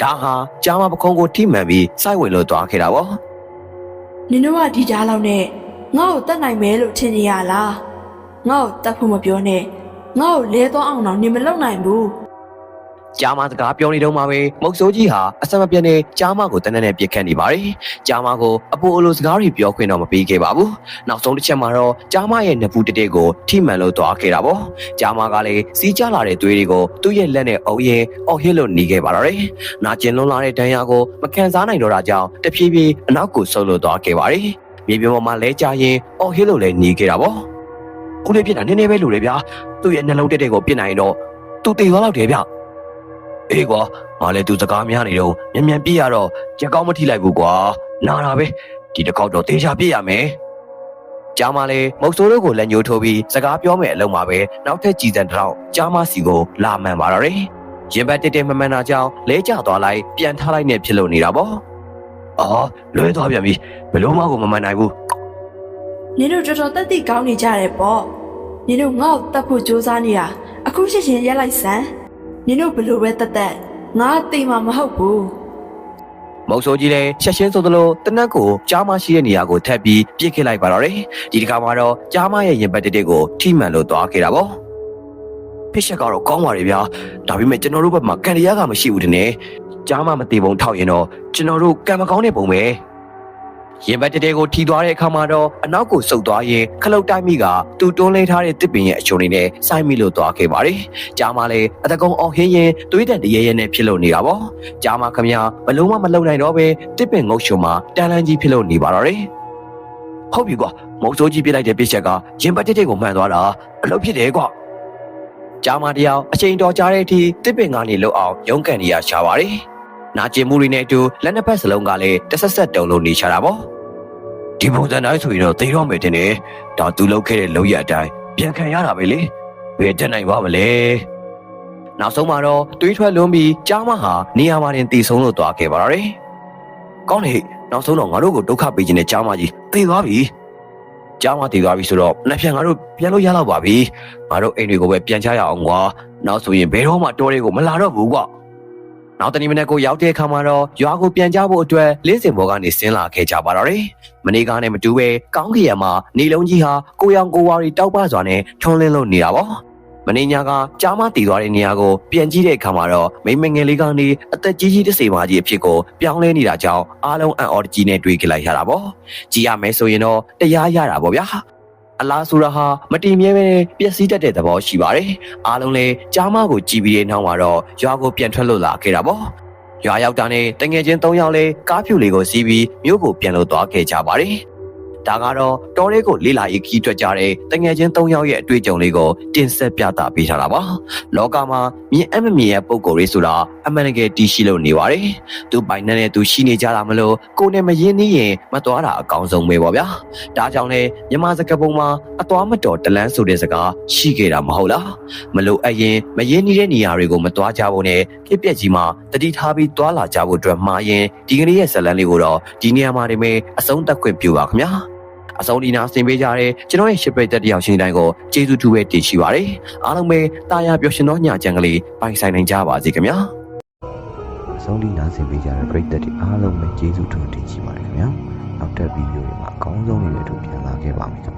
ဓာတ်ဟာကြားမပခုံးကိုထိမှန်ပြီးစိုက်ဝင်လို့သွားခဲ့တာပေါ့နင်တို့ကဒီကြားလောက်နဲ့ငါ့ကိုတတ်နိုင်မယ်လို့ထင်နေရလားငါ့ကိုတတ်ဖို့မပြောနဲ့ငါ့ကိုလဲသွားအောင်တော့နင်မလုပ်နိုင်ဘူး ကြားမစကားပြောနေတုန်းမှာပဲမုတ်ဆိုးကြီးဟာအဆက်မပြတ်နဲ့ကြားမကိုတနက်နဲ့ပြစ်ခတ်နေပါတယ်။ကြားမကိုအပူအလိုစကားတွေပြောခွင့်တော့မပေးခဲ့ပါဘူး။နောက်ဆုံးတစ်ချက်မှာတော့ကြားမရဲ့နဘူးတတဲ့ကိုထိမှန်လို့သွားခဲ့တာပေါ့။ကြားမကလည်းစီးကျလာတဲ့သွေးတွေကိုသူ့ရဲ့လက်နဲ့အုပ်ရင်အော်ဟစ်လို့နေခဲ့ပါတော့တယ်။နာကျင်လွန်းလာတဲ့ဒဏ်ရာကိုမခံစားနိုင်တော့တာကြောင့်တဖြည်းဖြည်းအနောက်ကိုဆုတ်လွတ်သွားခဲ့ပါတယ်။မြေပြင်ပေါ်မှာလဲကျရင်အော်ဟစ်လို့လည်းနေခဲ့တာပေါ့။ခုလေးပြစ်တာနည်းနည်းပဲလို့လေဗျာ။သူ့ရဲ့နှလုံးတက်တဲ့ကိုပြစ်နိုင်တော့သူတည်သွားတော့တယ်ဗျ။ အေးကွာငါလည်းသူစကားများနေတော့မြန်မြန်ပြေးရတော့ကြက်ကောင်းမထိလိုက်ဘူးကွာနာတာပဲဒီတစ်ခေါက်တော့တေချာပြေးရမယ်ကြားမလေးမုတ်ဆိုးတို့ကိုလက်ညှိုးထိုးပြီးစကားပြောမယ်အလုံးမှာပဲနောက်ထပ်ကြည်စံတစ်ထောင်ကြားမစီကိုလာမှန်ပါတော့တယ်ရင်ဘတ်တက်တက်မမှန်တာကြောင့်လဲကျသွားလိုက်ပြန်ထားလိုက်နဲ့ဖြစ်လို့နေတာပေါ့အော်လွဲသွားပြန်ပြီဘယ်လို့မှကိုမမှန်နိုင်ဘူးနင်တို့တော်တော်တက်တိကောင်းနေကြတယ်ပေါ့နင်တို့ငါ့ကိုတတ်ဖို့ကြိုးစားနေတာအခုရှစ်ရှင်ရက်လိုက်စမ်း နင်တို့ဘလို့ပဲတက်တက်ငါတိမ်မှာမဟုတ်ဘူးမုတ်ဆိုးကြီးလည်းချက်ချင်းဆိုသလိုတနက်ကိုကြားမရှိတဲ့နေရာကိုထပ်ပြီးပြစ်ခစ်လိုက်ပါတော့တယ်ဒီတစ်ခါမှာတော့ကြားမရဲ့ရင်ဘတ်တက်တက်ကိုထိမှန်လို့သွားခဲ့တာပေါ့ဖစ်ချက်ကတော့ကောင်းပါလေဗျာဒါပေမဲ့ကျွန်တော်တို့ဘက်မှာကန်ရရကမရှိဘူးတင်နေကြားမမသိပုံထောက်ရင်တော့ကျွန်တော်တို့ကံမကောင်းတဲ့ပုံပဲ ရင်ဘတ်တဲတဲကိုထီသွားတဲ့အခါမှာတော့အနောက်ကိုဆုတ်သွားရင်ခလုတ်တိုက်မိကသူတွန်းလဲထားတဲ့တစ်ပင်ရဲ့အချုံလေးနဲ့စိုက်မိလို့သွားခဲ့ပါတယ်။ကြားမလည်းအတကုံအောင်ဟင်းရင်သွေးတန်တရေရဲနဲ့ဖြစ်လို့နေတာပေါ့။ကြားမခမရဘလုံးမမလုံနိုင်တော့ပဲတစ်ပင်ငုတ်ရှုံမှာတန်လန်းကြီးဖြစ်လို့နေပါတော့တယ်။ဟုတ်ပြီကွာမုတ်ဆိုးကြီးပြစ်လိုက်တဲ့ပြစ်ချက်ကရင်ဘတ်တဲတဲကိုမှန်သွားတာအလုပ်ဖြစ်တယ်ကွာ။ကြားမတယောက်အချိန်တော်ကြားတဲ့အထိတစ်ပင်ကနေလှုပ်အောင်ရုန်းကန်နေရရှာပါတယ်။ နာကျင်မှုတွေနဲ့အတူလက်နှစ်ဖက်စလုံးကလည်းတဆက်ဆက်တုံလို့နေချတာပေါ့။ဒီပုံစံတိုင်းဆိုရင်တော့သိတော့မယ်တင်တယ်။ဒါသူလုပ်ခဲ့တဲ့လုပ်ရအတိုင်းပြန်ခံရတာပဲလေ။ဘယ်တက်နိုင်ပါမလဲ။နောက်ဆုံးမှာတော့တွေးထွက်လွန်ပြီးကြားမဟာနေရာမှာတင်တည်ဆုံးလို့သွားခဲ့ပါတော့တယ်။ကောင်းလေနောက်ဆုံးတော့ငါတို့ကိုဒုက္ခပေးခြင်းနဲ့ကြားမကြီးသိသွားပြီ။ကြားမတည်သွားပြီဆိုတော့လက်ဖြန်ငါတို့ပြန်လို့ရတော့ပါပြီ။ငါတို့အိမ်တွေကိုပဲပြန်ချရအောင်ကွာ။နောက်ဆိုရင်ဘယ်တော့မှတော်တွေကိုမလာတော့ဘူးကွာ။ နောက်တနေ့မနေ့ကိုရောက်တဲ့အခါမှာတော့ရွာကိုပြန်ကြဖို့အတွက်လင်းစင်ဘော်ကနေဆင်းလာခဲ့ကြပါတော့တယ်။မနေ့ကနဲ့မတူပဲကောင်းကင်မှာနေလုံးကြီးဟာကိုရောင်ကိုဝါရီတောက်ပစွာနဲ့ထွန်းလင်းလို့နေတာပေါ့။မနေ့ညကကြားမတည်သွားတဲ့နေရာကိုပြန်ကြည့်တဲ့အခါမှာတော့မိမငယ်လေးကနေအသက်ကြီးကြီးတစ်စိမ်ပါကြီးအဖြစ်ကိုပြောင်းလဲနေတာကြောင့်အားလုံးအံ့ဩတကြီးနဲ့တွေးကြလိုက်ရတာပေါ့။ကြည်ရမယ်ဆိုရင်တော့တရားရတာပေါ့ဗျာ။ အလားဆိုတာဟာမတည်မြဲပဲပျက်စီးတတ်တဲ့သဘောရှိပါတယ်။အားလုံးလည်းကြားမကိုကြည်ပြီးတဲ့နောက်မှာတော့ရွာကိုပြန်ထွက်လို့လာခဲ့တာပေါ့။ရွာရောက်တာနဲ့တငယ်ချင်း၃ယောက်လည်းကားဖြူလေးကိုစီးပြီးမြို့ကိုပြန်လို့သွားခဲ့ကြပါတယ်။ဒါကတော့တော်ရဲကိုလေးလာရေးခီးတွက်ကြတဲ့တငယ်ချင်း၃ယောက်ရဲ့အတွေ့အကြုံလေးကိုတင်ဆက်ပြသပေးထားတာပါ။လောကမှာမြင်အမမြင်ရဲ့ပုံကိုယ်လေးဆိုတာအမှန်တကယ်တည်ရှိလို့နေပါတယ်။သူပိုင်နဲ့သူရှိနေကြတာမလို့ကိုယ်နဲ့မရင်းနှီးရင်မတော်တာအကောင်းဆုံးပဲပေါ့ဗျာ။ဒါကြောင့်လေမြမစကပုံမှာအသွားမတော်တလန်းဆိုတဲ့စကားရှိခဲ့တာမဟုတ်လား။မလို့အရင်မရင်းနှီးတဲ့နေရာတွေကိုမသွားကြဖို့နဲ့ဖြစ်ပျက်ကြီးမှာတတိထားပြီးသွားလာကြဖို့အတွက်မှာရင်ဒီကနေ့ရဲ့ဇလန်းလေးကိုတော့ဒီနေရာမှာနေမယ်အဆုံးသတ်ခွင့်ပြုပါခင်ဗျာ။ အဆုံးဒီနာဆင်ပေးကြတဲ့ကျွန်တော်ရဲ့ရှစ်ပရိသတ်တယောက်ချင်းတိုင်းကိုကျေးဇူးတူပဲတင်ရှိပါရစေ။အားလုံးပဲတာယာပျော်ရွှင်သောညချမ်းကလေးပိုင်ဆိုင်နိုင်ကြပါစေခင်ဗျာ။အဆုံးထိနားဆင်ပေးကြတဲ့ပရိသတ်တွေအားလုံးပဲကျေးဇူးတင်ရှိပါတယ်ခင်ဗျာနောက်တဲ့ဗီဒီယိုတွေမှာအကောင်းဆုံးလေးတွေတို့ပြန်လာခဲ့ပါမယ်ခင်ဗျာ